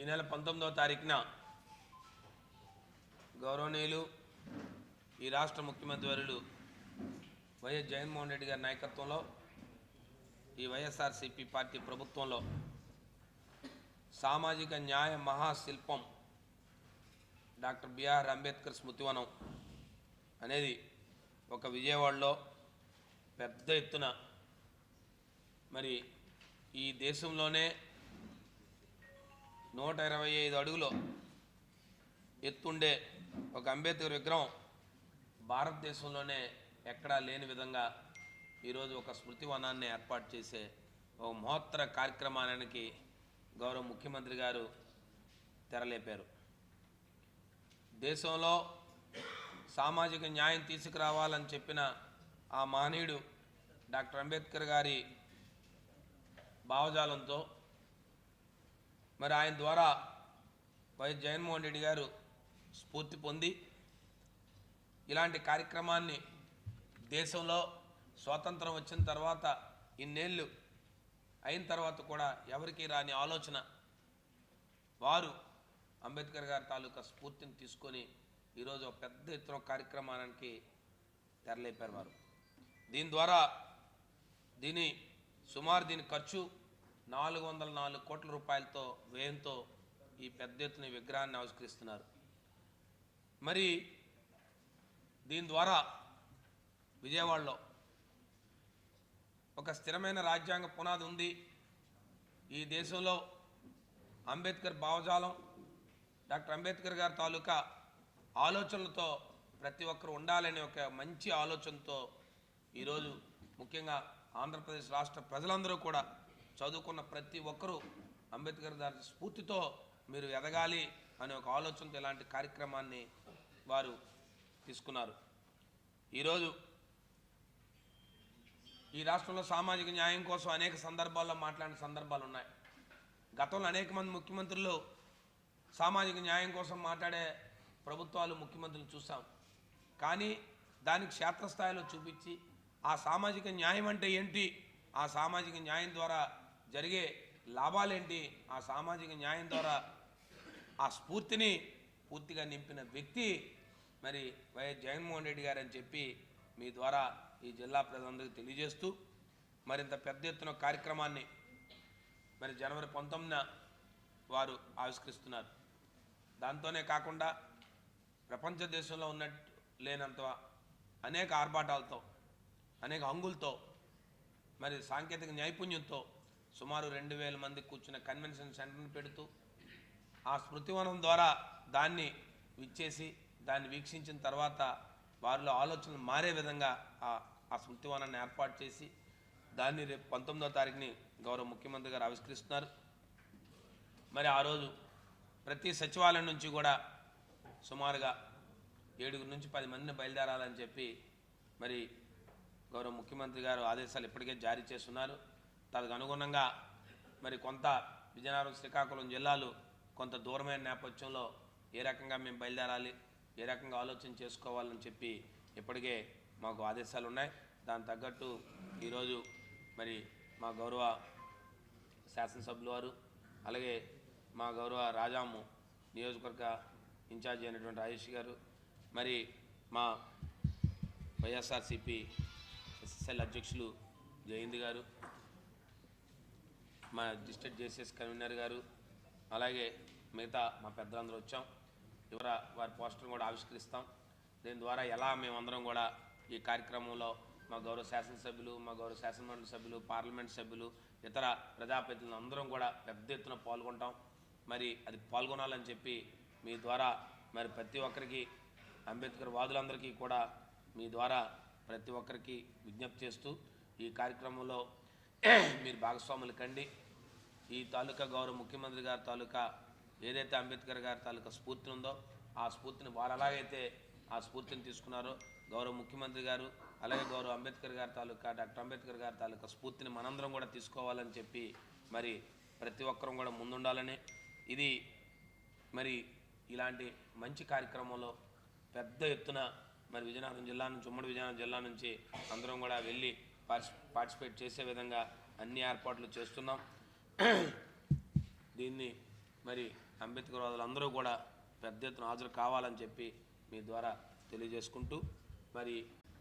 ఈ నెల పంతొమ్మిదవ తారీఖున గౌరవనీయులు ఈ రాష్ట్ర ముఖ్యమంత్రి వర్యులు వైఎస్ జగన్మోహన్ రెడ్డి గారి నాయకత్వంలో ఈ వైఎస్ఆర్సీపీ పార్టీ ప్రభుత్వంలో సామాజిక న్యాయ మహాశిల్పం డాక్టర్ బిఆర్ అంబేద్కర్ స్మృతివనం అనేది ఒక విజయవాడలో పెద్ద ఎత్తున మరి ఈ దేశంలోనే నూట ఇరవై ఐదు అడుగులో ఎత్తుండే ఒక అంబేద్కర్ విగ్రహం భారతదేశంలోనే ఎక్కడా లేని విధంగా ఈరోజు ఒక స్మృతి వనాన్ని ఏర్పాటు చేసే ఒక మహోత్తర కార్యక్రమానికి గౌరవ ముఖ్యమంత్రి గారు తెరలేపారు. దేశంలో సామాజిక న్యాయం తీసుకురావాలని చెప్పిన ఆ మహనీయుడు డాక్టర్ అంబేద్కర్ గారి భావజాలంతో మరి ఆయన ద్వారా వైఎస్ జగన్మోహన్ రెడ్డి గారు స్ఫూర్తి పొంది ఇలాంటి కార్యక్రమాన్ని దేశంలో స్వాతంత్రం వచ్చిన తర్వాత ఇన్నేళ్ళు అయిన తర్వాత కూడా ఎవరికీ రాని ఆలోచన వారు అంబేద్కర్ గారి తాలూకా స్ఫూర్తిని తీసుకొని ఈరోజు ఒక పెద్ద ఎత్తున కార్యక్రమానికి తెరలేపారు వారు. దీని ద్వారా దీని సుమారు దీని ఖర్చు నాలుగు వందల నాలుగు కోట్ల రూపాయలతో వ్యయంతో ఈ పెద్ద ఎత్తున విగ్రహాన్ని ఆవిష్కరిస్తున్నారు. మరి దీని ద్వారా విజయవాడలో ఒక స్థిరమైన రాజ్యాంగ పునాది ఉంది. ఈ దేశంలో అంబేద్కర్ భావజాలం డాక్టర్ అంబేద్కర్ గారి తాలూకా ఆలోచనలతో ప్రతి ఒక్కరు ఉండాలనే ఒక మంచి ఆలోచనతో ఈరోజు ముఖ్యంగా ఆంధ్రప్రదేశ్ రాష్ట్ర ప్రజలందరూ కూడా చదువుకున్న ప్రతి ఒక్కరూ అంబేద్కర్ గారి స్ఫూర్తితో మీరు ఎదగాలి అనే ఒక ఆలోచనతో ఇలాంటి కార్యక్రమాన్ని వారు తీసుకున్నారు. ఈరోజు ఈ రాష్ట్రంలో సామాజిక న్యాయం కోసం అనేక సందర్భాల్లో మాట్లాడిన సందర్భాలు ఉన్నాయి. గతంలో అనేక మంది ముఖ్యమంత్రులు సామాజిక న్యాయం కోసం మాట్లాడే ప్రభుత్వాలు ముఖ్యమంత్రులు చూసాం. కానీ దాన్ని క్షేత్రస్థాయిలో చూపించి ఆ సామాజిక న్యాయం అంటే ఏంటి? ఆ సామాజిక న్యాయం ద్వారా జరిగే లాభాలేంటి? ఆ సామాజిక న్యాయం ద్వారా ఆ స్ఫూర్తిని పూర్తిగా నింపిన వ్యక్తి మరి వైఎస్ జగన్మోహన్ రెడ్డి గారు అని చెప్పి మీ ద్వారా ఈ జిల్లా ప్రజలందరికీ తెలియజేస్తూ మరింత పెద్ద ఎత్తున కార్యక్రమాన్ని మరి జనవరి పంతొమ్మిదిన వారు ఆవిష్కరిస్తున్నారు. దాంతోనే కాకుండా ప్రపంచ దేశంలో ఉన్నట్టు లేనంత అనేక ఆర్భాటాలతో అనేక హంగులతో మరి సాంకేతిక నైపుణ్యంతో సుమారు రెండు వేల మంది కూర్చున్న కన్వెన్షన్ సెంటర్ని పెడుతూ ఆ స్మృతివనం ద్వారా దాన్ని విచ్చేసి దాన్ని వీక్షించిన తర్వాత వారిలో ఆలోచనలు మారే విధంగా ఆ ఆ స్మృతివనాన్ని ఏర్పాటు చేసి దాన్ని రేపు పంతొమ్మిదో తారీఖుని గౌరవ ముఖ్యమంత్రి గారు ఆవిష్కరిస్తున్నారు. మరి ఆ రోజు ప్రతి సచివాలయం నుంచి కూడా సుమారుగా ఏడుగురు నుంచి పది మందిని బయలుదేరాలని చెప్పి మరి గౌరవ ముఖ్యమంత్రి గారు ఆదేశాలు ఇప్పటికే జారీ చేస్తున్నారు. తనకు అనుగుణంగా మరి కొంత విజయనగరం శ్రీకాకుళం జిల్లాలు కొంత దూరమైన నేపథ్యంలో ఏ రకంగా మేము బయలుదేరాలి ఏ రకంగా ఆలోచన చేసుకోవాలని చెప్పి ఇప్పటికే మాకు ఆదేశాలు ఉన్నాయి. దాని తగ్గట్టు ఈరోజు మరి మా గౌరవ శాసనసభ్యులు వారు అలాగే మా గౌరవ రాజాము నియోజకవర్గ ఇన్ఛార్జి అయినటువంటి రాజేష్ గారు మరి మా వైఎస్ఆర్సిపి ఎస్ఎస్ఎల్ అధ్యక్షులు జయంతి గారు మా డిస్ట్రిక్ట్ జేసీఎస్ కన్వీనర్ గారు అలాగే మిగతా మా పెద్దలందరూ వచ్చాం. ఇవర వారి పోస్టర్ కూడా ఆవిష్కరిస్తాం. దీని ద్వారా ఎలా మేమందరం కూడా ఈ కార్యక్రమంలో మా గౌరవ శాసనసభ్యులు మా గౌరవ శాసనమండలి సభ్యులు పార్లమెంట్ సభ్యులు ఇతర ప్రజాప్రతినిధులు అందరం కూడా పెద్ద ఎత్తున పాల్గొంటాం. మరి అది పాల్గొనాలని చెప్పి మీ ద్వారా మరి ప్రతి ఒక్కరికి అంబేద్కర్ వాదులందరికీ కూడా మీ ద్వారా ప్రతి ఒక్కరికి విజ్ఞప్తి చేస్తూ ఈ కార్యక్రమంలో మీరు భాగస్వాములు కండి. ఈ తాలూకా గౌరవ ముఖ్యమంత్రి గారి తాలూకా ఏదైతే అంబేద్కర్ గారి తాలూకా స్ఫూర్తి ఉందో ఆ స్ఫూర్తిని వారు ఎలాగైతే ఆ స్ఫూర్తిని తీసుకున్నారో గౌరవ ముఖ్యమంత్రి గారు అలాగే గౌరవ అంబేద్కర్ గారి తాలూకా డాక్టర్ అంబేద్కర్ గారి తాలూకా స్ఫూర్తిని మనందరం కూడా తీసుకోవాలని చెప్పి మరి ప్రతి ఒక్కరం కూడా ముందుండాలని. ఇది మరి ఇలాంటి మంచి కార్యక్రమంలో పెద్ద ఎత్తున మరి విజయనగరం జిల్లా నుంచి ఉమ్మడి విజయనగరం జిల్లా నుంచి అందరం కూడా వెళ్ళి పార్టిసిపేట్ చేసే విధంగా అన్ని ఏర్పాట్లు చేస్తున్నాం. దీన్ని మరి అంబేద్కర్ వాదులందరూ కూడా పెద్ద ఎత్తున హాజరు కావాలని చెప్పి మీ ద్వారా తెలియజేసుకుంటూ మరి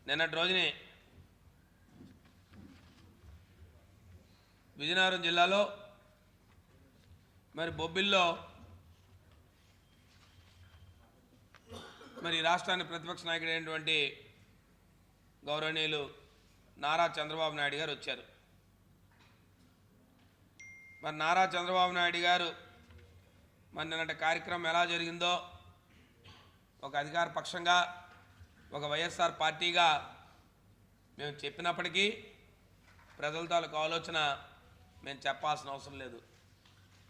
నిన్నటి రోజునే విజయనగరం జిల్లాలో మరి బొబ్బిల్లో మరి రాష్ట్రాన్ని ప్రతిపక్ష నాయకుడైనటువంటి గౌరవనీయులు నారా చంద్రబాబు నాయుడు గారు వచ్చారు. మరి నారా చంద్రబాబు నాయుడు గారు మరి నిన్నటి కార్యక్రమం ఎలా జరిగిందో ఒక అధికార పక్షంగా ఒక వైఎస్ఆర్ పార్టీగా మేము చెప్పినప్పటికీ ప్రజల తాలూకు ఆలోచన మేము చెప్పాల్సిన అవసరం లేదు.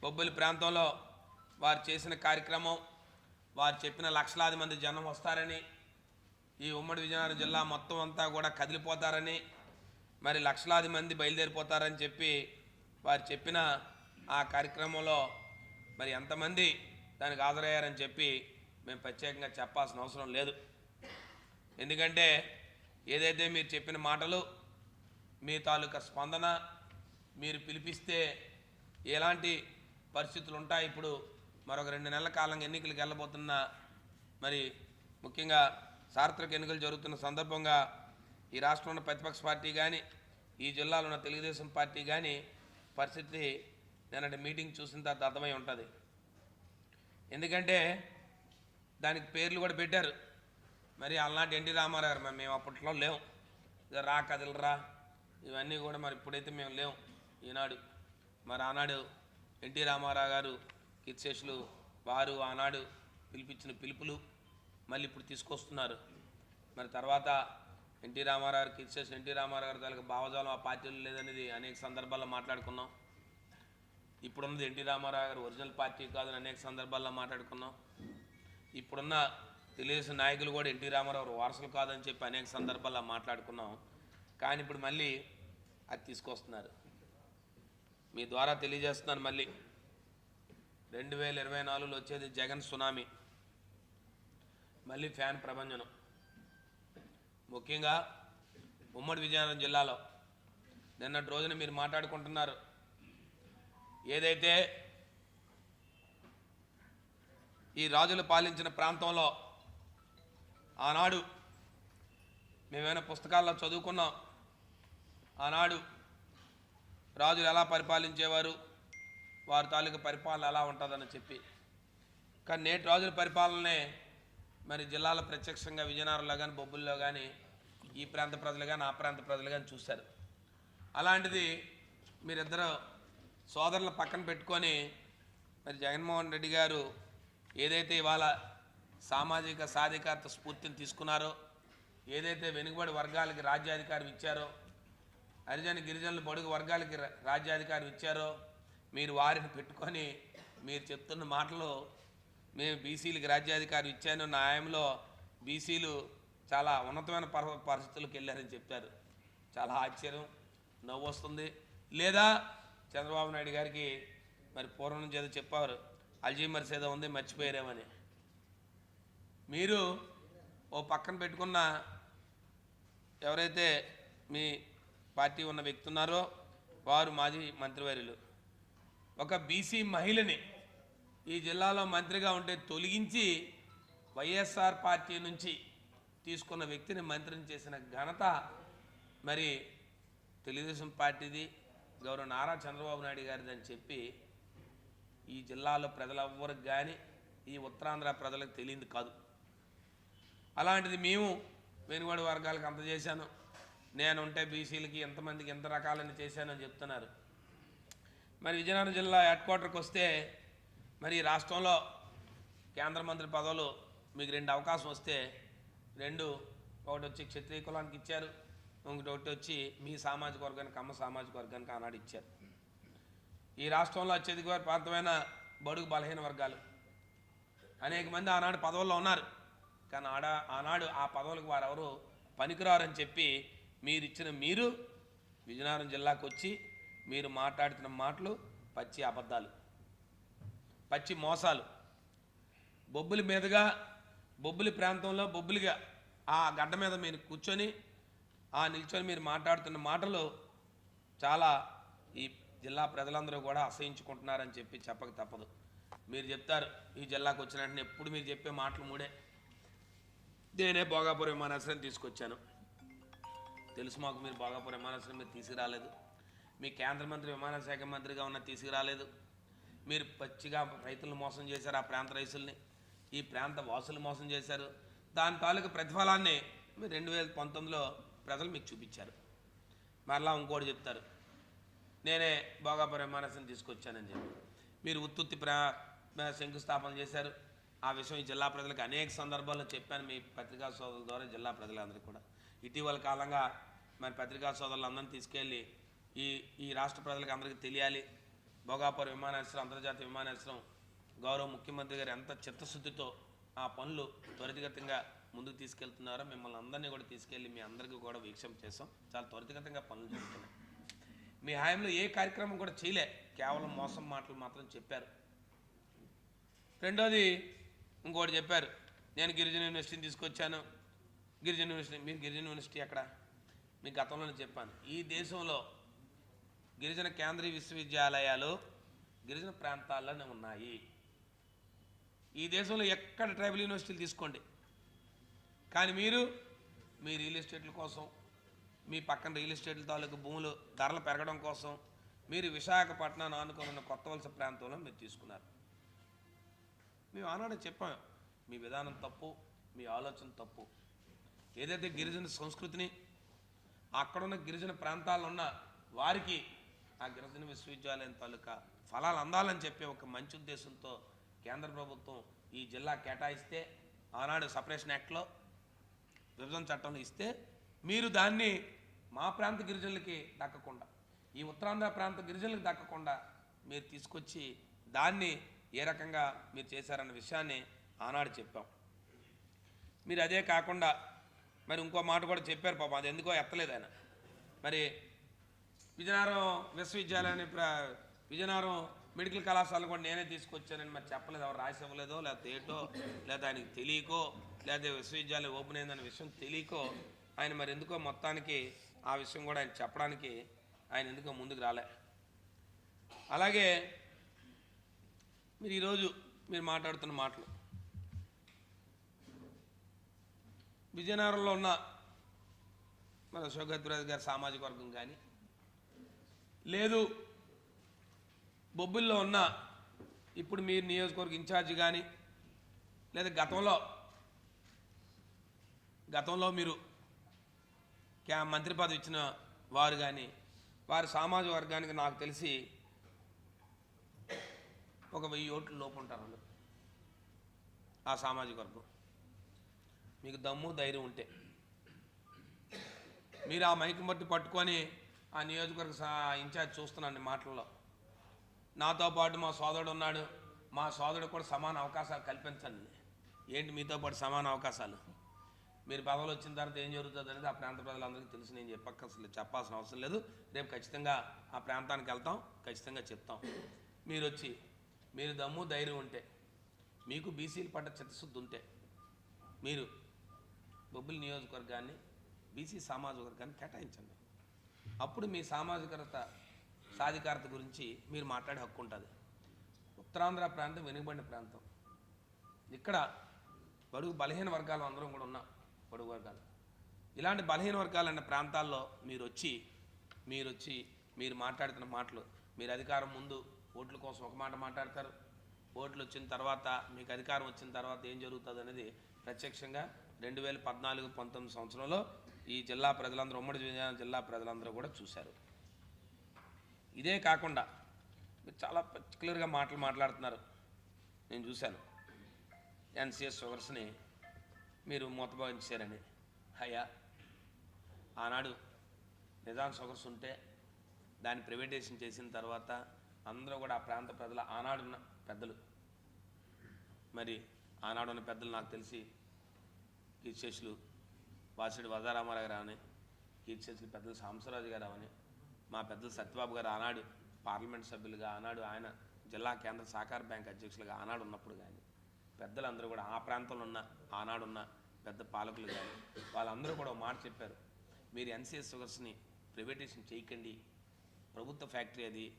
బొబ్బిలి ప్రాంతంలో వారు చేసిన కార్యక్రమం వారు చెప్పిన లక్షలాది మంది జనం వస్తారని ఈ ఉమ్మడి విజయనగరం జిల్లా మొత్తం అంతా కూడా కదిలిపోతారని మరి లక్షలాది మంది బయలుదేరిపోతారని చెప్పి వారు చెప్పిన ఆ కార్యక్రమంలో మరి ఎంతమంది దానికి హాజరయ్యారని చెప్పి మేము ప్రత్యేకంగా చెప్పాల్సిన అవసరం లేదు. ఎందుకంటే ఏదైతే మీరు చెప్పిన మాటలు మీ తాలూకా స్పందన మీరు పిలిపిస్తే ఎలాంటి పరిస్థితులు ఉంటాయి? ఇప్పుడు మరొక రెండు నెలల కాలంగా ఎన్నికలకు వెళ్ళబోతున్న మరి ముఖ్యంగా సార్వత్రిక ఎన్నికలు జరుగుతున్న సందర్భంగా ఈ రాష్ట్రంలో ఉన్న ప్రతిపక్ష పార్టీ కానీ ఈ జిల్లాలో ఉన్న తెలుగుదేశం పార్టీ కానీ పరిస్థితి నిన్నటి మీటింగ్ చూసిన తర్వాత అర్థమై ఉంటుంది. ఎందుకంటే దానికి పేర్లు కూడా పెట్టారు. మరి అలనాటి ఎన్టీ రామారావు గారు మేము అప్పట్లో లేవు ఇక రా కదలరా ఇవన్నీ కూడా మరి ఇప్పుడైతే మేము లేవు ఈనాడు. మరి ఆనాడు ఎన్టీ రామారావు గారు కీర్తిశేషులు వారు ఆనాడు పిలిపించిన పిలుపులు మళ్ళీ ఇప్పుడు తీసుకొస్తున్నారు. మరి తర్వాత ఎన్టీ రామారావు గారు కీర్తిశేషులు ఎన్టీ రామారావు గారి తాలూకు భావజాలం ఆ పార్టీలో లేదనేది అనేక సందర్భాల్లో మాట్లాడుకున్నాం. ఇప్పుడున్నది ఎన్టీ రామారావు గారు ఒరిజినల్ పార్టీ కాదని అనేక సందర్భాల్లో మాట్లాడుకున్నాం. ఇప్పుడున్న తెలుగుదేశం నాయకులు కూడా ఎన్టీ రామారావు వారసులు కాదని చెప్పి అనేక సందర్భాల్లో మాట్లాడుకున్నాం. కానీ ఇప్పుడు మళ్ళీ అది తీసుకొస్తున్నారు. మీ ద్వారా తెలియజేస్తున్నాను మళ్ళీ. రెండు వేల ఇరవై నాలుగులో వచ్చేది జగన్ సునామీ. మళ్ళీ ఫ్యాన్ ప్రభంజనం. ముఖ్యంగా ఉమ్మడి విజయనగరం జిల్లాలో నిన్నటి రోజున మీరు మాట్లాడుకుంటున్నారు. ఏదైతే ఈ రాజులు పాలించిన ప్రాంతంలో ఆనాడు మేమేమైనా పుస్తకాల్లో చదువుకున్నాం. ఆనాడు రాజులు ఎలా పరిపాలించేవారు? వారి తాలూకు పరిపాలన ఎలా ఉంటుందని చెప్పి. కానీ నేటి రాజుల పరిపాలనే మరి జిల్లాలో ప్రత్యక్షంగా విజయనగరంలో కానీ బొబ్బుల్లో కానీ ఈ ప్రాంత ప్రజలు కానీ ఆ ప్రాంత ప్రజలు కానీ చూశారు. అలాంటిది మీరిద్దరు సోదరుల పక్కన పెట్టుకొని మరి జగన్మోహన్ రెడ్డి గారు ఏదైతే ఇవాళ సామాజిక సాధికారత స్ఫూర్తిని తీసుకున్నారో ఏదైతే వెనుకబడి వర్గాలకి రాజ్యాధికారం ఇచ్చారో హరిజన గిరిజనులు బడుగు వర్గాలకి రా- రాజ్యాధికారం ఇచ్చారో మీరు వారిని పెట్టుకొని మీరు చెప్తున్న మాటలు మేము బీసీలకు రాజ్యాధికారం ఇచ్చాను. నా న్యాయంలో బీసీలు చాలా ఉన్నతమైన పర పరిస్థితులకు వెళ్ళారని చెప్పారు. చాలా ఆశ్చర్యం. నవ్వు వస్తుంది. లేదా చంద్రబాబు నాయుడు గారికి మరి పూర్వం నుంచి ఏదో చెప్పారు అల్జీమర్స్ ఏదో ఉంది మర్చిపోయారేమని. మీరు ఓ పక్కన పెట్టుకున్న ఎవరైతే మీ పార్టీ ఉన్న వ్యక్తి ఉన్నారో వారు మాజీ మంత్రివర్యులు. ఒక బీసీ మహిళని ఈ జిల్లాలో మంత్రిగా ఉంటే తొలగించి వైఎస్ఆర్ పార్టీ నుంచి తీసుకున్న వ్యక్తిని మంత్రిని చేసిన ఘనత మరి తెలుగుదేశం పార్టీది. గౌరవ నారా చంద్రబాబు నాయుడు గారిది అని చెప్పి ఈ జిల్లాలో ప్రజలెవ్వరికి కానీ ఈ ఉత్తరాంధ్ర ప్రజలకు తెలియదు కాదు. అలాంటిది మేము వెనుగోడు వర్గాలకు అంత చేశాను. నేను ఉంటే బీసీలకి ఎంతమందికి ఎంత రకాలని చేశానని చెప్తున్నారు. మరి విజయనగరం జిల్లా హెడ్ క్వార్టర్కి వస్తే మరి ఈ రాష్ట్రంలో కేంద్ర మంత్రి పదవులు మీకు రెండు అవకాశం వస్తే రెండు ఒకటి వచ్చి క్షత్రియ కులానికి ఇచ్చారు ఇంకొకటి ఒకటి వచ్చి మీ సామాజిక వర్గానికి అమ్మ సామాజిక వర్గానికి ఆనాడు ఇచ్చారు. ఈ రాష్ట్రంలో అత్యధిక వారి ప్రాంతమైన బడుగు బలహీన వర్గాలు. అనేక మంది ఆనాడు పదవుల్లో ఉన్నారు. కానీ ఆడ ఆనాడు ఆ పదవులకు వారెవరు పనికిరారని చెప్పి మీరు ఇచ్చిన మీరు విజయనగరం జిల్లాకు వచ్చి మీరు మాట్లాడుతున్న మాటలు పచ్చి అబద్ధాలు. పచ్చి మోసాలు. బొబ్బులి మీదుగా బొబ్బులి ప్రాంతంలో బొబ్బులిగా ఆ గడ్డ మీద మీరు కూర్చొని ఆ నిల్చొని మీరు మాట్లాడుతున్న మాటలు చాలా ఈ జిల్లా ప్రజలందరూ కూడా అసహించుకుంటున్నారని చెప్పి చెప్పక తప్పదు. మీరు చెప్తారు ఈ జిల్లాకు వచ్చిన వెంటనే ఎప్పుడు మీరు చెప్పే మాటలు మూడే. నేనే భోగాపురం విమానాశ్రయం తీసుకొచ్చాను. తెలుసు మాకు మీరు భోగాపురం విమానాశ్రయం మీరు తీసుకురాలేదు. మీ కేంద్ర మంత్రి విమానశాఖ మంత్రిగా ఉన్న తీసుకురాలేదు. మీరు పచ్చిగా రైతులను మోసం చేశారు ఆ ప్రాంత రైతుల్ని ఈ ప్రాంత వాసులు మోసం చేశారు. దాని తాలూకు ప్రతిఫలాన్ని మీరు రెండు వేల పంతొమ్మిదిలో ప్రజలు మీకు చూపించారు. మరలా ఇంకోటి చెప్తారు. నేనే భోగాపురం విమానాశ్రయం తీసుకొచ్చానని చెప్పి. మీరు ఉత్తుత్తి ప్రా శంకుస్థాపన చేశారు. ఆ విషయం జిల్లా ప్రజలకు అనేక సందర్భాల్లో చెప్పాను మీ పత్రికా సోదరుల ద్వారా జిల్లా ప్రజలందరికీ కూడా. ఇటీవల కాలంగా మరి పత్రికా సోదరులందరినీ తీసుకెళ్ళి ఈ ఈ రాష్ట్ర ప్రజలకు అందరికీ తెలియాలి. భోగాపురం విమానాశ్రయం అంతర్జాతీయ విమానాశ్రయం గౌరవ ముఖ్యమంత్రి గారు ఎంత చిత్తశుద్ధితో ఆ పనులు త్వరితగతంగా ముందుకు తీసుకెళ్తున్నారో మిమ్మల్ని అందరినీ కూడా తీసుకెళ్ళి మీ అందరికీ కూడా వీక్షం చేసాం చాలా త్వరితగతంగా పనులు జరుగుతున్నాయి. మీ హాయంలో ఏ కార్యక్రమం కూడా చేయలే. కేవలం మోసం మాటలు మాత్రం చెప్పారు. రెండోది ఇంకోటి చెప్పారు. నేను గిరిజన యూనివర్సిటీని తీసుకొచ్చాను. గిరిజన యూనివర్సిటీ మీరు గిరిజన యూనివర్సిటీ అక్కడ మీ గతంలోనే చెప్పాను. ఈ దేశంలో గిరిజన కేంద్రీయ విశ్వవిద్యాలయాలు గిరిజన ప్రాంతాల్లోనే ఉన్నాయి. ఈ దేశంలో ఎక్కడ ట్రైబల్ యూనివర్సిటీలు తీసుకోండి. కానీ మీరు మీ రియల్ ఎస్టేట్ల కోసం మీ పక్కన రియల్ ఎస్టేట్ల తాలూకు భూములు ధరలు పెరగడం కోసం మీరు విశాఖపట్నాన్ని ఆనుకున్న కొత్త వలస ప్రాంతంలో మీరు తీసుకున్నారు. మేము ఆనాడు చెప్పాం మీ విధానం తప్పు మీ ఆలోచన తప్పు. ఏదైతే గిరిజన సంస్కృతిని అక్కడున్న గిరిజన ప్రాంతాల్లో ఉన్న వారికి ఆ గిరిజన విశ్వవిద్యాలయం తాలూకా ఫలాలు అందాలని చెప్పే ఒక మంచి ఉద్దేశంతో కేంద్ర ప్రభుత్వం ఈ జిల్లా కేటాయిస్తే ఆనాడు సపరేషన్ యాక్ట్లో విభజన చట్టంలో ఇస్తే మీరు దాన్ని మా ప్రాంత గిరిజనులకి దక్కకుండా ఈ ఉత్తరాంధ్ర ప్రాంత గిరిజనులకు దక్కకుండా మీరు తీసుకొచ్చి దాన్ని ఏ రకంగా మీరు చేశారన్న విషయాన్ని ఆనాడు చెప్పాం. మీరు అదే కాకుండా మరి ఇంకో మాట కూడా చెప్పారు పాపం అది ఎందుకో ఎత్తలేదు ఆయన. మరి విజయనగరం విశ్వవిద్యాలయాన్ని ప్ర విజయనగరం మెడికల్ కళాశాల కూడా నేనే తీసుకొచ్చానని మరి చెప్పలేదు. ఎవరు రాసి ఇవ్వలేదో లేకపోతే ఏటో లేదా ఆయనకి తెలియకో లేదా విశ్వవిద్యాలయం ఓపెన్ అయిందనే విషయం తెలియకో ఆయన మరి ఎందుకో మొత్తానికి ఆ విషయం కూడా ఆయన చెప్పడానికి ఆయన ఎందుకో ముందుకు రాలే. అలాగే మీరు ఈరోజు మీరు మాట్లాడుతున్న మాటలు. విజయనగరంలో ఉన్న మన శోగత్రాజ్ గారి సామాజిక వర్గం కానీ లేదు. బొబ్బిల్లో ఉన్న ఇప్పుడు మీరు నియోజకవర్గ ఇన్ఛార్జి కానీ లేదా గతంలో గతంలో మీరు క్యా మంత్రి పదవి ఇచ్చిన వారు కానీ వారి సామాజిక వర్గానికి నాకు తెలిసి ఒక వెయ్యి ఓట్లు లోపు ఉంటారు అందరూ. ఆ సామాజిక వర్గం. మీకు దమ్ము ధైర్యం ఉంటే. మీరు ఆ మైకి బట్టి పట్టుకొని ఆ నియోజకవర్గ ఇన్ఛార్జ్ చూస్తున్నాను మాటల్లో. నాతో పాటు మా సోదరుడు ఉన్నాడు. మా సోదరుడు కూడా సమాన అవకాశాలు కల్పించండి. ఏంటి మీతో పాటు సమాన అవకాశాలు? మీరు పదవులు వచ్చిన తర్వాత ఏం జరుగుతుంది అనేది ఆ ప్రాంత ప్రజలందరికీ తెలుసు. నేను చెప్పక్క అసలు చెప్పాల్సిన అవసరం లేదు. రేపు ఖచ్చితంగా ఆ ప్రాంతానికి వెళ్తాం. ఖచ్చితంగా చెప్తాం. మీరు వచ్చి మీరు దమ్ము ధైర్యం ఉంటే మీకు బీసీలు పడ్డ చిత్తశుద్ధి ఉంటే మీరు బొబ్బిలి నియోజకవర్గాన్ని బీసీ సామాజిక వర్గాన్ని కేటాయించండి. అప్పుడు మీ సామాజికత సాధికారత గురించి మీరు మాట్లాడే హక్కు ఉంటుంది. ఉత్తరాంధ్ర ప్రాంతం వెనుకబడిన ప్రాంతం. ఇక్కడ బడుగు బలహీన వర్గాలు అందరం కూడా ఉన్నాం బడుగు వర్గాలు. ఇలాంటి బలహీన వర్గాలు అన్న ప్రాంతాల్లో మీరు వచ్చి మీరు వచ్చి మీరు మాట్లాడుతున్న మాటలు మీరు అధికారం ముందు ఓట్ల కోసం ఒక మాట మాట్లాడతారు. ఓట్లు వచ్చిన తర్వాత మీకు అధికారం వచ్చిన తర్వాత ఏం జరుగుతుంది అనేది ప్రత్యక్షంగా రెండు వేల పద్నాలుగు పంతొమ్మిది సంవత్సరంలో ఈ జిల్లా ప్రజలందరూ ఉమ్మడి విజయనగరం జిల్లా ప్రజలందరూ కూడా చూశారు. ఇదే కాకుండా మీరు చాలా పర్టికులర్గా మాటలు మాట్లాడుతున్నారు. నేను చూశాను. ఎన్సిఎస్ షుగర్స్ని మీరు మూతభావించారని అయ్యా ఆనాడు నిజాం షుగర్స్ ఉంటే దాన్ని ప్రైవేటైజేషన్ చేసిన తర్వాత అందరూ కూడా ఆ ప్రాంత ప్రజల ఆనాడున్న పెద్దలు. మరి ఆనాడున్న పెద్దలు నాకు తెలిసి కీర్తిశేషులు వాసుడు వరదారామారావు గారు అవని కీర్తిశేషులు పెద్దలు సాంసరాజు గారు అవని మా పెద్దలు సత్యబాబు గారు ఆనాడు పార్లమెంట్ సభ్యులుగా ఆనాడు ఆయన జిల్లా కేంద్ర సహకార బ్యాంక్ అధ్యక్షులుగా ఆనాడు ఉన్నప్పుడు కానీ పెద్దలందరూ కూడా ఆ ప్రాంతంలో ఉన్న ఆనాడున్న పెద్ద పాలకులు కానీ వాళ్ళందరూ కూడా ఒక మాట చెప్పారు. మీరు ఎన్సీఎస్ షుగర్స్ని ప్రైవేటైజేషన్ చేయకండి. ప్రభుత్వ ఫ్యాక్టరీ అది.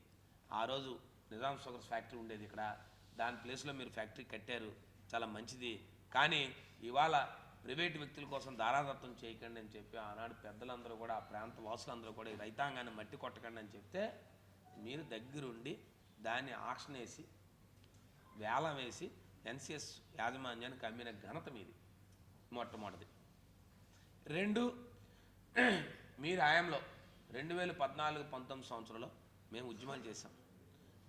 ఆ రోజు నిజాం షుగర్స్ ఫ్యాక్టరీ ఉండేది ఇక్కడ. దాని ప్లేస్లో మీరు ఫ్యాక్టరీ కట్టారు. చాలా మంచిది. కానీ ఇవాళ ప్రైవేట్ వ్యక్తుల కోసం దారాదత్తం చేయకండి అని చెప్పి ఆనాడు పెద్దలందరూ కూడా ఆ ప్రాంత వాసులందరూ కూడా ఈ రైతాంగాన్ని మట్టి కొట్టకండి అని చెప్తే మీరు దగ్గరుండి దాన్ని ఆక్షన్ వేసి వేలం వేసి ఎన్సిఎస్ యాజమాన్యానికి అమ్మిన ఘనత మీది మొట్టమొదటిది. రెండు మీరు హయాంలో రెండు వేల పద్నాలుగు పంతొమ్మిది సంవత్సరంలో మేము ఉద్యమం చేశాం.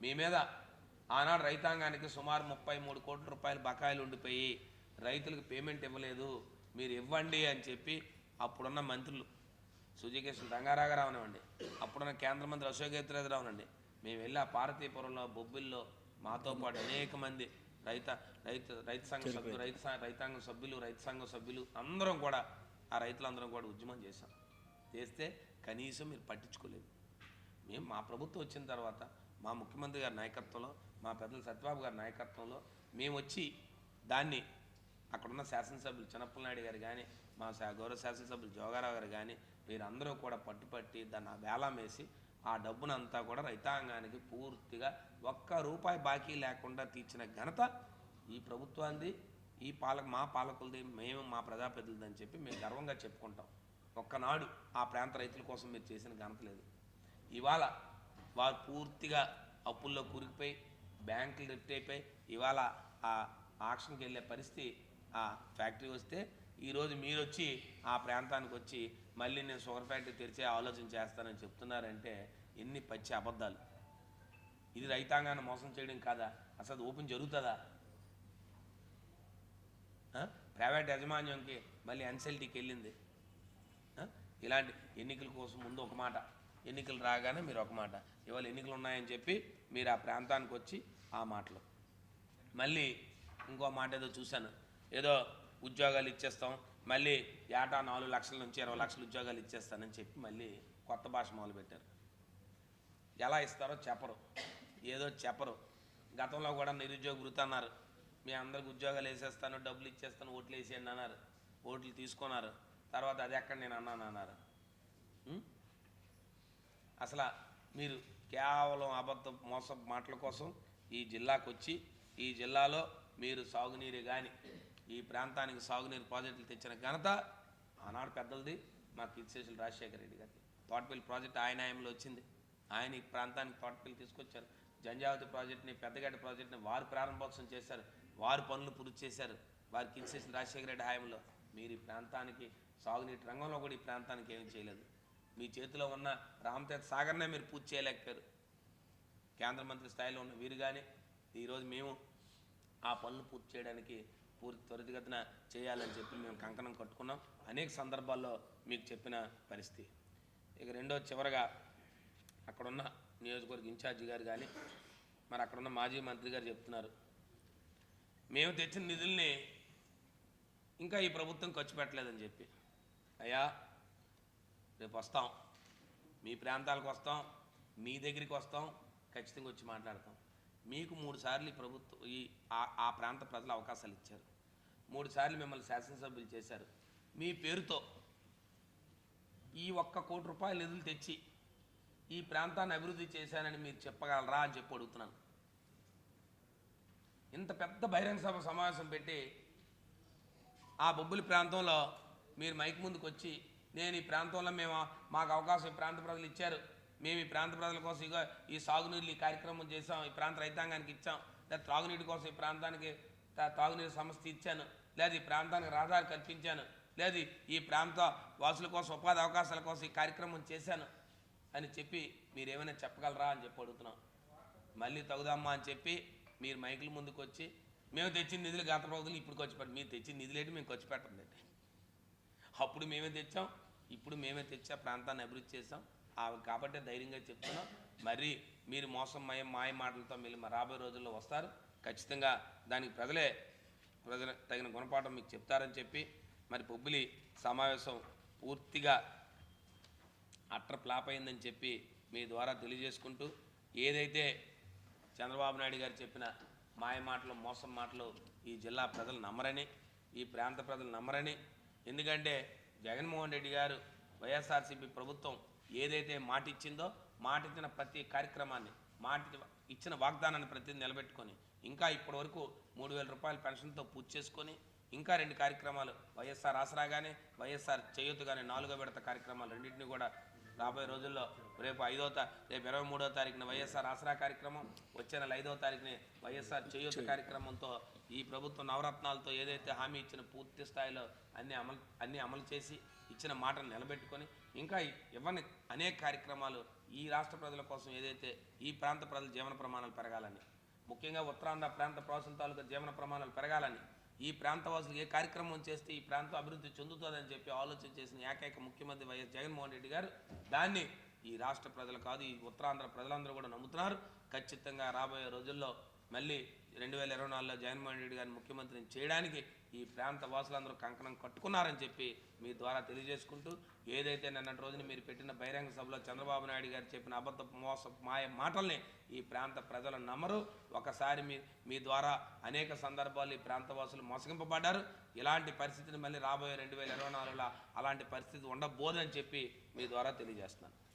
మీ మీద ఆనాడు రైతాంగానికి సుమారు ముప్పై మూడు కోట్ల రూపాయలు బకాయిలు ఉండిపోయి రైతులకు పేమెంట్ ఇవ్వలేదు మీరు ఇవ్వండి అని చెప్పి అప్పుడున్న మంత్రులు. సుజయకృష్ణ రంగారాగారావు అనివ్వండి. అప్పుడున్న కేంద్ర మంత్రి అశోక్ అండి మేము వెళ్ళి ఆ పార్వతీపురంలో బొబ్బిల్లో మాతో పాటు అనేక మంది రైత రైతు రైతు సంఘ సభ్యులు రైతు రైతాంగ సభ్యులు రైతు సంఘం సభ్యులు అందరం కూడా ఆ రైతులందరం కూడా ఉద్యమం చేశాం. చేస్తే కనీసం మీరు పట్టించుకోలేదు. మేము మా ప్రభుత్వం వచ్చిన తర్వాత మా ముఖ్యమంత్రి గారి నాయకత్వంలో మా పెద్దలు సత్యబాబు గారి నాయకత్వంలో మేము వచ్చి దాన్ని అక్కడున్న శాసనసభ్యులు చిన్నప్పలనాయుడు గారు కానీ మా శా- గౌరవ శాసనసభ్యులు జోగారావు గారు కానీ వీరందరూ కూడా పట్టుపట్టి దాన్ని వేలం వేసి ఆ డబ్బునంతా కూడా రైతాంగానికి పూర్తిగా ఒక్క రూపాయి బాకీ లేకుండా తీర్చిన ఘనత ఈ ప్రభుత్వాన్ని ఈ పాలక మా పాలకులది మేము మా ప్రజాప్రతినిధులది అని చెప్పి మేము గర్వంగా చెప్పుకుంటాం. ఒక్కనాడు ఆ ప్రాంత రైతుల కోసం మీరు చేసిన ఘనత లేదు. ఇవాళ వారు పూర్తిగా అప్పుల్లో కూరికిపోయి బ్యాంకులు రిఫ్ట్ అయిపోయి ఇవాళ ఆ ఆక్షన్కి వెళ్ళే పరిస్థితి ఫ్యాక్టరీ వస్తే ఈరోజు మీరు వచ్చి ఆ ప్రాంతానికి వచ్చి మళ్ళీ నేను షుగర్ ఫ్యాక్టరీ తెరిచే ఆలోచన చేస్తానని చెప్తున్నారంటే ఎన్ని పచ్చి అబద్ధాలు. ఇది రైతాంగాన్ని మోసం చేయడం కాదా? అసలు అది ఓపెన్ జరుగుతుందా? ప్రైవేట్ యాజమాన్యంకి మళ్ళీ ఎన్సెల్టీకి వెళ్ళింది. ఇలాంటి ఎన్నికల కోసం ముందు ఒక మాట ఎన్నికలు రాగానే మీరు ఒక మాట ఇవాళ ఎన్నికలు ఉన్నాయని చెప్పి మీరు ఆ ప్రాంతానికి వచ్చి ఆ మాటలు. మళ్ళీ ఇంకో మాట ఏదో చూశాను. ఏదో ఉద్యోగాలు ఇచ్చేస్తాం మళ్ళీ ఏటా నాలుగు లక్షల నుంచి ఇరవై లక్షల ఉద్యోగాలు ఇచ్చేస్తానని చెప్పి మళ్ళీ కొత్త భాష మొదలుపెట్టారు. ఎలా ఇస్తారో చెప్పరు ఏదో చెప్పరు. గతంలో కూడా నిరుద్యోగ వృత్తి అన్నారు మీ అందరికి ఉద్యోగాలు వేసేస్తాను డబ్బులు ఇచ్చేస్తాను ఓట్లు వేసేయండి అన్నారు. ఓట్లు తీసుకున్నారు. తర్వాత అది ఎక్కడ నేను అన్నాను అన్నారు. అసలు మీరు కేవలం అబద్ధ మోస మాటల కోసం ఈ జిల్లాకు వచ్చి ఈ జిల్లాలో మీరు సాగునీరు కానీ ఈ ప్రాంతానికి సాగునీరు ప్రాజెక్టులు తెచ్చిన ఘనత ఆనాడు పెద్దలది మా కీర్తిశేషులు రాజశేఖర రెడ్డి గారి తోటపల్లి ప్రాజెక్ట్ ఆయన ఆయంలో వచ్చింది. ఆయన ఈ ప్రాంతానికి తోటపల్లి తీసుకొచ్చారు. జంజావతి ప్రాజెక్ట్ని పెద్దగడ్డ ప్రాజెక్ట్ని వారు ప్రారంభోత్సవం చేశారు. వారు పనులు పూర్తి చేశారు. వారి కీర్తిశేషులు రాజశేఖర రెడ్డి హాయంలో మీరు ఈ ప్రాంతానికి సాగునీటి రంగంలో కూడా ఈ ప్రాంతానికి ఏమీ చేయలేదు. మీ చేతిలో ఉన్న రామతీర్థ సాగర్నే మీరు పూర్తి చేయలేకపోయారు. కేంద్ర మంత్రి స్థాయిలో ఉన్న వీరు కానీ ఈరోజు మేము ఆ పనులు పూర్తి చేయడానికి పూర్తి త్వరితగతిన చేయాలని చెప్పి మేము కంకణం కట్టుకున్నాం. అనేక సందర్భాల్లో మీకు చెప్పిన పరిస్థితి. ఇక రెండో చివరగా అక్కడున్న నియోజకవర్గ ఇన్ఛార్జి గారు కానీ మరి అక్కడున్న మాజీ మంత్రి గారు చెప్తున్నారు. మేము తెచ్చిన నిధుల్ని ఇంకా ఈ ప్రభుత్వం ఖర్చు పెట్టలేదని చెప్పి. అయ్యా రేపు వస్తాం. మీ ప్రాంతాలకు వస్తాం. మీ దగ్గరికి వస్తాం. ఖచ్చితంగా వచ్చి మాట్లాడతాం. మీకు మూడు సార్లు ప్రభుత్వం ఈ ఆ- ఆ ప్రాంత ప్రజలు అవకాశాలు ఇచ్చారు. మూడు సార్లు మిమ్మల్ని శాసనసభ్యులు చేశారు. మీ పేరుతో ఈ ఒక్క కోటి రూపాయలు నిధులు తెచ్చి ఈ ప్రాంతాన్ని అభివృద్ధి చేశానని మీరు చెప్పగలరా అని చెప్పి అడుగుతున్నాను. ఇంత పెద్ద బహిరంగ సభ సమావేశం పెట్టి ఆ బొబ్బులి ప్రాంతంలో మీరు మైక్ ముందుకు వచ్చి నేను ఈ ప్రాంతంలో మేము మాకు అవకాశం ఈ ప్రాంత ప్రజలు ఇచ్చారు. మేము ఈ ప్రాంత ప్రజల కోసం ఇగో ఈ సాగునీళ్ళు ఈ కార్యక్రమం చేసాం ఈ ప్రాంత రైతాంగానికి ఇచ్చాం లేదా త్రాగునీటి కోసం ఈ ప్రాంతానికి తాగునీరు సంస్థ ఇచ్చాను లేదా ఈ ప్రాంతానికి రహదారి కల్పించాను లేదు ఈ ప్రాంత వాసుల కోసం ఉపాధి అవకాశాల కోసం ఈ కార్యక్రమం చేశాను అని చెప్పి మీరేమైనా చెప్పగలరా అని చెప్పి అడుగుతున్నాం. మళ్ళీ తగుదమ్మా అని చెప్పి మీరు మైకుల ముందుకు వచ్చి మేము తెచ్చిన నిధులు గత రోజులు ఇప్పుడు ఖర్చు పెట్టం మీరు తెచ్చిన నిధులు ఏంటి మేము ఖర్చు పెట్టండి అప్పుడు మేమే తెచ్చాం ఇప్పుడు మేమే తెచ్చా ప్రాంతాన్ని అభివృద్ధి చేసాం కాబట్టి ధైర్యంగా చెప్తున్నాం. మరి మీరు మోసం మయం మాయ మాటలతో మీరు మా రాబోయే రోజుల్లో వస్తారు. ఖచ్చితంగా దానికి ప్రజలే ప్రజల తగిన గుణపాఠం మీకు చెప్తారని చెప్పి మరి పొబ్బిలి సమావేశం పూర్తిగా అట్ర ఫ్లాప్ అయిందని చెప్పి మీ ద్వారా తెలియజేసుకుంటూ ఏదైతే చంద్రబాబు నాయుడు గారు చెప్పిన మాయ మాటలు మోసం మాటలు ఈ జిల్లా ప్రజలు నమ్మరని ఈ ప్రాంత ప్రజలు నమ్మరని ఎందుకంటే జగన్మోహన్ రెడ్డి గారు వైఎస్ఆర్సీపీ ప్రభుత్వం ఏదైతే మాట ఇచ్చిందో మాట ఇచ్చిన ప్రతి కార్యక్రమాన్ని మాట ఇచ్చిన వాగ్దానాన్ని ప్రతి నిలబెట్టుకొని ఇంకా ఇప్పటి వరకు మూడు వేల రూపాయల పెన్షన్తో పూర్తి చేసుకొని ఇంకా రెండు కార్యక్రమాలు వైఎస్ఆర్ ఆసరా కానీ వైఎస్ఆర్ చేయూత కానీ నాలుగో విడత కార్యక్రమాలు రెండింటిని కూడా రాబోయే రోజుల్లో రేపు ఐదో రేపు ఇరవై మూడో తారీఖున వైఎస్ఆర్ ఆసరా కార్యక్రమం వచ్చే నెల ఐదో తారీఖుని వైఎస్ఆర్ చేయూత కార్యక్రమంతో ఈ ప్రభుత్వం నవరత్నాలతో ఏదైతే హామీ ఇచ్చిన పూర్తి స్థాయిలో అన్ని అమలు అన్ని అమలు చేసి ఇచ్చిన మాటను నిలబెట్టుకొని ఇంకా ఇవ్వని అనేక కార్యక్రమాలు ఈ రాష్ట్ర ప్రజల కోసం ఏదైతే ఈ ప్రాంత ప్రజల జీవన ప్రమాణాలు పెరగాలని ముఖ్యంగా ఉత్తరాంధ్ర ప్రాంత ప్రవాసుల తాలూకా జీవన ప్రమాణాలు పెరగాలని ఈ ప్రాంతవాసులు ఏ కార్యక్రమం చేస్తే ఈ ప్రాంతం అభివృద్ధి చెందుతుందని చెప్పి ఆలోచన చేసిన ఏకైక ముఖ్యమంత్రి వైఎస్ జగన్మోహన్ రెడ్డి గారు దాన్ని ఈ రాష్ట్ర ప్రజలు కాదు ఈ ఉత్తరాంధ్ర ప్రజలందరూ కూడా నమ్ముతున్నారు. ఖచ్చితంగా రాబోయే రోజుల్లో మళ్ళీ రెండు వేల ఇరవై నాలుగులో జగన్మోహన్ రెడ్డి గారిని ముఖ్యమంత్రిని చేయడానికి ఈ ప్రాంత వాసులందరూ కంకణం కట్టుకున్నారని చెప్పి మీ ద్వారా తెలియజేసుకుంటూ ఏదైతే నిన్నటి రోజున మీరు పెట్టిన బహిరంగ సభలో చంద్రబాబు నాయుడు గారు చెప్పిన అబద్ధ మోస మాయ మాటల్ని ఈ ప్రాంత ప్రజలు నమ్మరు. ఒకసారి మీ మీ ద్వారా అనేక సందర్భాలు ఈ ప్రాంత వాసులు మోసగింపబడ్డారు. ఇలాంటి పరిస్థితిని మళ్ళీ రాబోయే రెండు వేల ఇరవై నాలుగులో అలాంటి పరిస్థితి ఉండబోదని చెప్పి మీ ద్వారా తెలియజేస్తున్నాను.